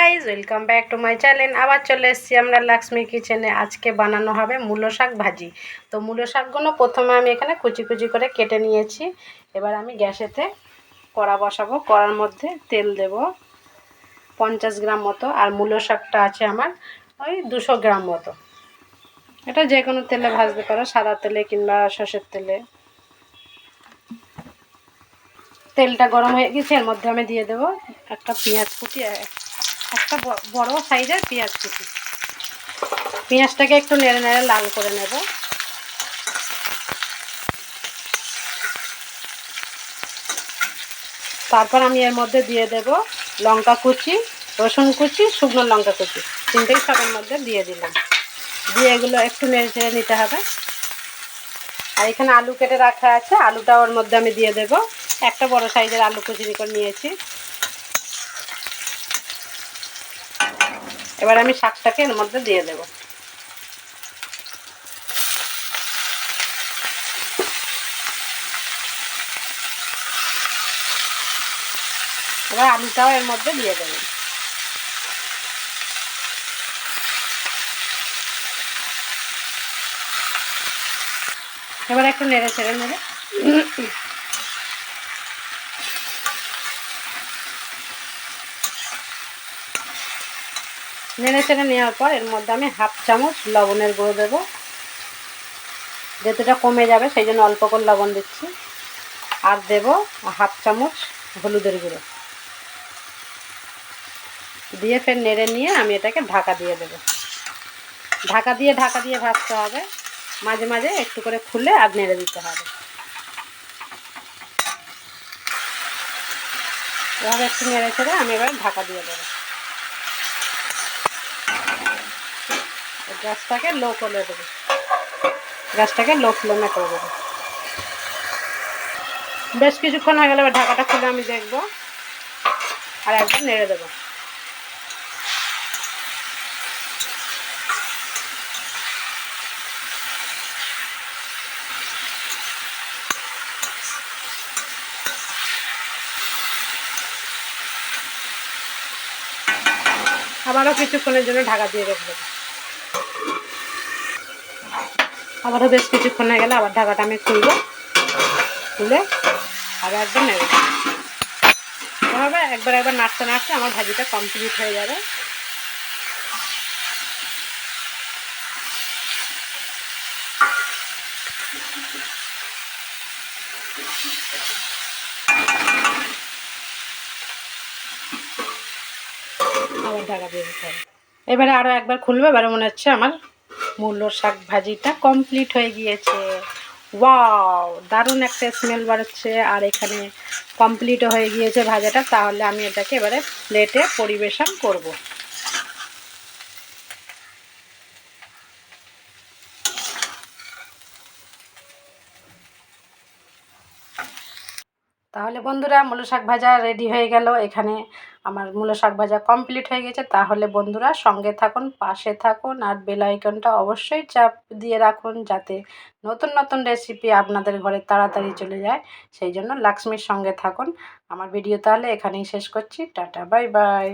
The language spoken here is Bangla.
Guys welcome back to my channel আবার চলে এসেছি আমরা লক্ষ্মী কিচেনে আজকে বানানো হবে মূলো শাক ভাজি। তো মূলো শাকগুলো প্রথমে আমি এখানে কুচি কুচি করে কেটে নিয়েছি। এবার আমি গ্যাসেতে কড়া বসাবো। কড়ার মধ্যে তেল দেব। পঞ্চাশ গ্রাম মতো। আর মূলো শাকটা আছে আমার ওই দুশো গ্রাম মতো। এটা যে কোনো তেলে ভাজতে পারো। সাদা তেলে কিংবা সর্ষের তেলে। তেলটা গরম হয়ে গেছে। এর মধ্যে আমি দিয়ে দেবো একটা পেঁয়াজ কুচি একটা বড় সাইজের পেঁয়াজ কুচি। পেঁয়াজটাকে একটু নেড়ে নেড়ে লাল করে নেব। তারপর আমি এর মধ্যে দিয়ে দেব লঙ্কা কুচি, রসুন কুচি, শুকনো লঙ্কা কুচি। তিনটেই সবের মধ্যে দিয়ে দিলাম। দিয়ে এগুলো একটু নেড়ে চেড়ে নিতে হবে। আর এখানে আলু কেটে রাখা আছে আলুটা ওর মধ্যে আমি দিয়ে দেব। একটা বড় সাইজের আলু কুচি করে নিয়েছি। এবার আমি শাকটাকে এর মধ্যে দিয়ে দেব। এবার আলুটাও এর মধ্যে দিয়ে দেবো। এবার একটু নেড়ে। ছেড়ে নেবে নেড়ে চেড়ে নেওয়ার পর এর মধ্যে আমি হাফ চামচ লবণের গুঁড়ো দেবো। যেতেটা কমে যাবে, সেই জন্য অল্প করে লবণ দিচ্ছি। আর দেব হাফ চামচ হলুদের গুঁড়ো। দিয়ে ফের নেড়ে নিয়ে আমি এটাকে ঢাকা দিয়ে দেবো। ঢাকা দিয়ে ঢাকা দিয়ে ভাজতে হবে। মাঝে মাঝে একটু করে খুলে আর নেড়ে দিতে হবে। এভাবে একটু নেড়ে ছেড়ে আমি এবার ঢাকা দিয়ে দেবো। গ্যাসটাকে লো করে দেবো। গ্যাসটাকে লো ফ্লেমে করে দেবো। বেশ কিছুক্ষণ হয়ে গেলে ঢাকাটা খুলে আমি দেখব আর একদম নেড়ে দেবো। আবারও কিছুক্ষণের জন্য ঢাকা দিয়ে রেখে দেবো। আবারও বেশ কিছুক্ষণ হয়ে গেলে আবার ঢাকাটা আমি খুলবো। খুলে আবার একবার নেব একবার একবার নাড়তে নাড়তে আমার ভাজিটা কমপ্লিট হয়ে যাবে। আবার ঢাকা দিয়ে এবারে আরও একবার খুলবে, এবারে মনে হচ্ছে আমার মূল্য শাক ভাজিটা কমপ্লিট হয়ে গিয়েছে। ওয়াও দারুণ একটা স্মেল বাড়ছে। আর এখানে কমপ্লিটও হয়ে গিয়েছে ভাজাটা। তাহলে আমি এটাকে এবারে প্লেটে পরিবেশন করব। তাহলে বন্ধুরা, মূল শাক ভাজা রেডি হয়ে গেল। এখানে আমার মূলো শাক ভাজা কমপ্লিট হয়ে গেছে, তাহলে বন্ধুরা সঙ্গে থাকুন, পাশে থাকুন আর বেল আইকনটা অবশ্যই চাপ দিয়ে রাখুন যাতে নতুন নতুন রেসিপি আপনাদের ঘরে তাড়াতাড়ি চলে যায়। সেই জন্য লাক্সমির সঙ্গে থাকুন। আমার ভিডিও তাহলে এখানেই শেষ করছি। Tata bye bye